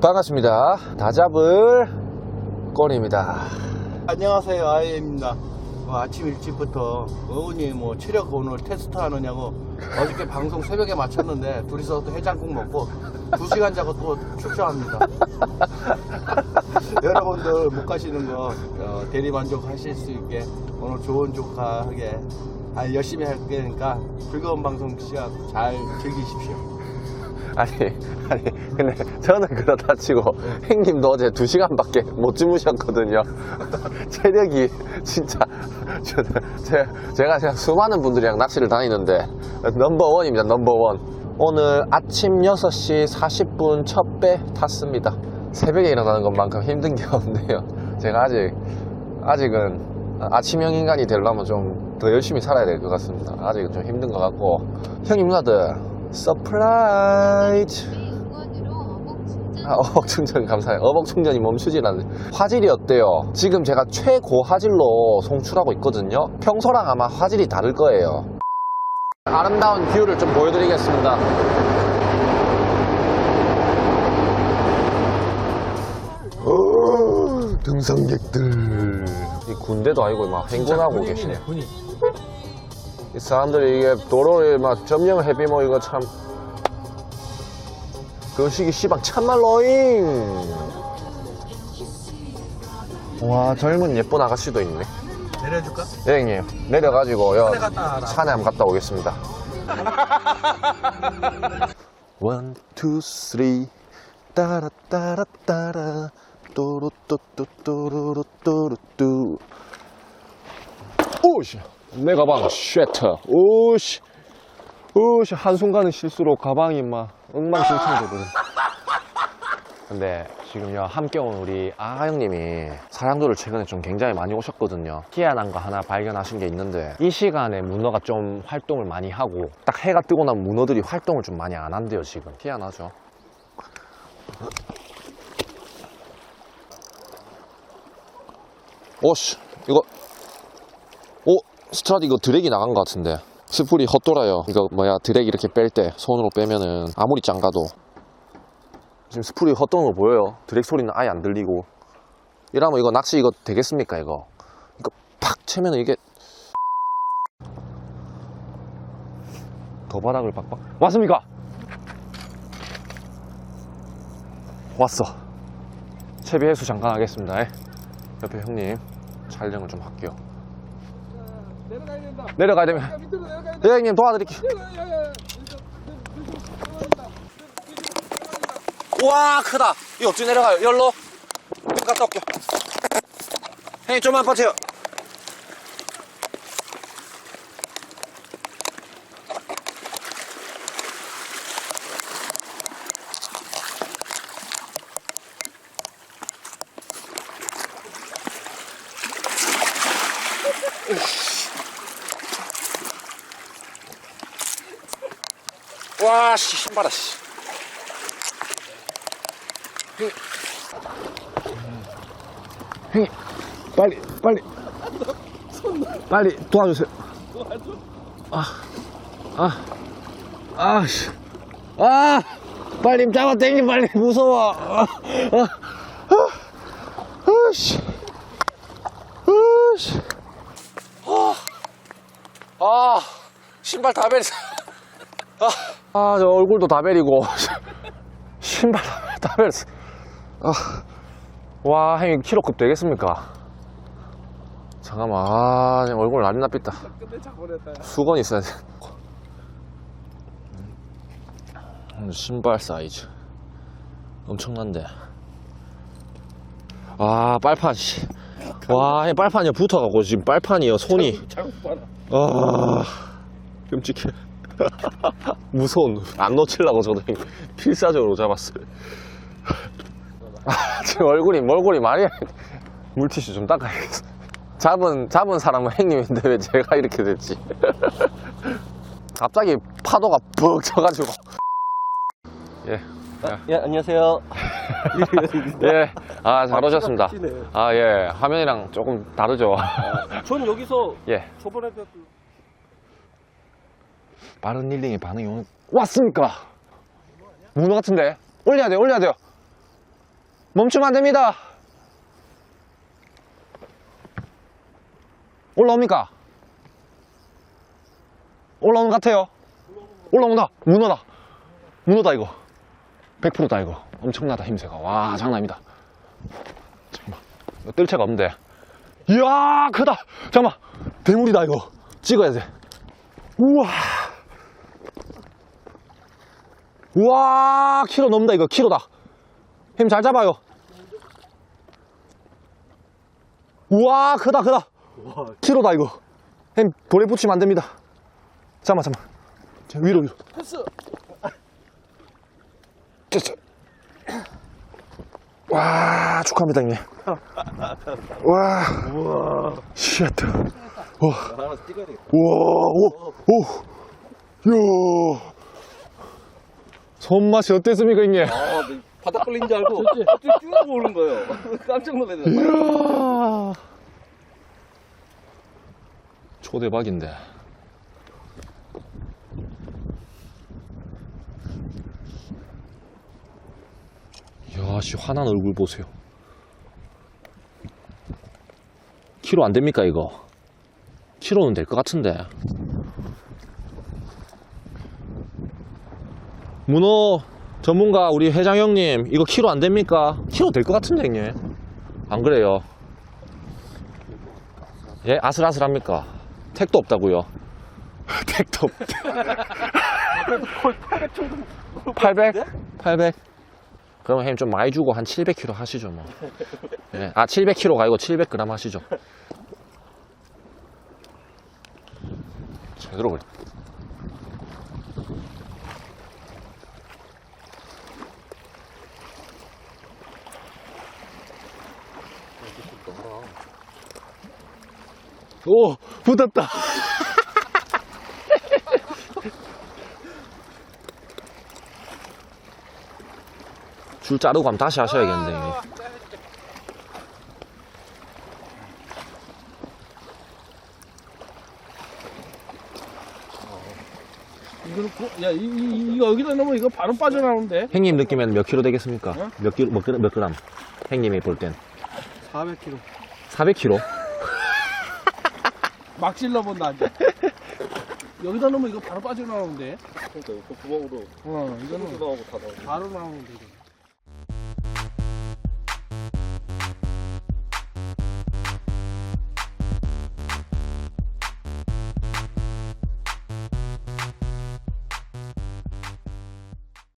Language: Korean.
반갑습니다. 다 잡을 꼴입니다. 안녕하세요 아이입니다 어, 아침 일찍부터 어머니 뭐 체력 오늘 테스트 하느냐고 어저께 방송 새벽에 마쳤는데 둘이서 또 해장국 먹고 두 시간 자고 또 출전합니다 여러분들 못 가시는 거 어, 대리 만족하실 수 있게 오늘 좋은 조카하게 아, 열심히 할 거니까 즐거운 방송 시간 잘 즐기십시오 아니, 아니, 근데 저는 그렇다 치고, 형님도 어제 2시간밖에 못 주무셨거든요. 체력이 진짜, 저는 제, 제가 그냥 수많은 분들이랑 낚시를 다니는데, 넘버원입니다, 넘버원. 오늘 아침 6시 40분 첫 배 탔습니다. 새벽에 일어나는 것만큼 힘든 게 없네요. 제가 아직, 아직은 아침형 인간이 되려면 좀 더 열심히 살아야 될 것 같습니다. 아직은 좀 힘든 것 같고. 형님 누나들, 서프라이즈. 아, 어복 충전 감사해요. 어복 충전이 멈추질 않네. 화질이 어때요? 지금 제가 최고 화질로 송출하고 있거든요. 평소랑 아마 화질이 다를 거예요. 아름다운 뷰를 좀 보여드리겠습니다. 어, 등산객들. 이 군대도 아니고 막 행군하고 계시네. 이 사람들이 이게 도로에 막 점령 해비 뭐 이거 참. 그 시기 씨방 참말로잉. 와 젊은 예쁜 아가씨도 있네. 내려줄까? 네 형님 내려가지고 요 산에 갔다 와라. 산에 한번 갔다 오겠습니다. 원, 투, 쓰리 따라 따라 따라. 또루뚜. 오씨 내 가방 쉐터 오씨. 오씨 한순간의 실수로 가방이 막 엉망진창이 되거든 근데 지금요 함께 온 우리 아 형님이 사양도를 최근에 좀 굉장히 많이 오셨거든요. 희한한 거 하나 발견하신 게 있는데 이 시간에 문어가 좀 활동을 많이 하고 딱 해가 뜨고 나면 문어들이 활동을 좀 많이 안 한대요 지금. 희한하죠? 오씨 이거 오 스트라디 이거 드랙이 나간 것 같은데. 스풀이 헛돌아요. 이거 뭐야 드랙 이렇게 뺄 때 손으로 빼면은 아무리 짱가도. 지금 스풀이 헛도는 거 보여요? 드랙 소리는 아예 안 들리고. 이러면 이거 낚시 이거 되겠습니까 이거? 이거 팍 채면은 이게 도바락을 박박 왔습니까? 왔어. 채비 해수 잠깐 하겠습니다. 예. 옆에 형님 촬영을 좀 할게요 내려가야 된다. 내려가야 되면 밑으로 내려가야 네 형님 도와드릴게요. 와 크다. 이 어찌 내려가요? 열로? 좀 갔다 올게요. 형님 좀만 버텨요 와, 씨, 신발아, 씨. 형님, 빨리, 빨리. 빨리 도와주세요. 아, 아, 아, 씨. 아, 빨리 잡아 당기 빨리 무서워. 아, 아, 아, 아, 씨. 아, 씨. 아, 아, 신발 다 베렸어. 아, 저 얼굴도 다 베리고, 신발 다, 다 베렸어. 아, 와, 형님, 키로급 되겠습니까? 잠깐만, 아, 지금 얼굴. 끝내차 보냈다 수건 있어야 돼. 음, 신발 사이즈. 엄청난데. 아, 빨판, 씨. 와, 이 빨판이 붙어가고, 지금 빨판이요, 손이. 아, 끔찍해. 무서운 놈. 안 놓치려고 저도 필사적으로 잡았어요. 아, 지금 얼굴이, 얼굴이 말이야. 물티슈 좀 닦아야겠어. 잡은, 잡은 사람은 형님인데 왜 제가 이렇게 됐지? 갑자기 파도가 푹 쳐가지고. 예. 예 안녕하세요 예. 아, 잘 오셨습니다. 네. 아, 예. 화면이랑 조금 다르죠. 전 여기서 예. 저번에 그 빠른 릴링의 반응이 오는 왔습니까? 문어 같은데? 올려야 돼, 올려야 돼요. 멈추면 안 됩니다. 올라옵니까? 올라오는 것 같아요. 올라온다. 문어다. 문어다, 이거. 100%다, 이거. 엄청나다, 힘새가. 와, 장난 아니다. 잠깐만. 뜰 채가 없는데. 이야, 크다. 잠깐만. 대물이다, 이거. 찍어야 돼. 우와. 우와, 키로 넘는다, 이거. 키로다. 힘 잘 잡아요. 우와, 크다, 크다. 키로다, 이거. 힘 돌에 붙이면 안 됩니다. 잠깐만, 잠깐만. 자, 위로, 위로. 패스. 됐어. 와, 축하합니다, 형님. 와. 우와. 되겠다. 우와, 오, 오. 야. 손맛이 어땠습니까, 형님? 아, 네. 바닥 걸린 줄 알고 쭉 오는 거예요. 깜짝 놀랐네. 이야. 초대박인데. 이야, 씨, 화난 얼굴 보세요. 키로 안 됩니까, 이거? 키로는 될 것 같은데. 문어 전문가 우리 회장 형님, 이거 키로 안 됩니까? 키로 될 것 같은데, 형님. 안 그래요? 예, 아슬아슬합니까? 택도 없다고요. 택도 없. 800? 800? 그럼 형님 좀 많이 주고 한 700kg 하시죠 뭐. 예, 아 700kg가 아니고 700g 하시죠. 제대로 걸려. 오, 붙었다. 줄 자르고 가면 다시 하셔야겠는데. 이거는 고- 야, 이, 이, 이거 여기다 넣으면 이거 바로 빠져나오는데. 형님 느낌에는 몇 킬로 되겠습니까? 몇 킬로, 몇, 몇 그램? 형님이 볼 땐. 400kg. 400킬로? 막 찔러본다, 이제. 여기다 넣으면 이거 바로 빠져나오는데. 그러니까 그 구멍으로 어, 이거는 나오고 다 나오고. 바로 나오는데. 이거.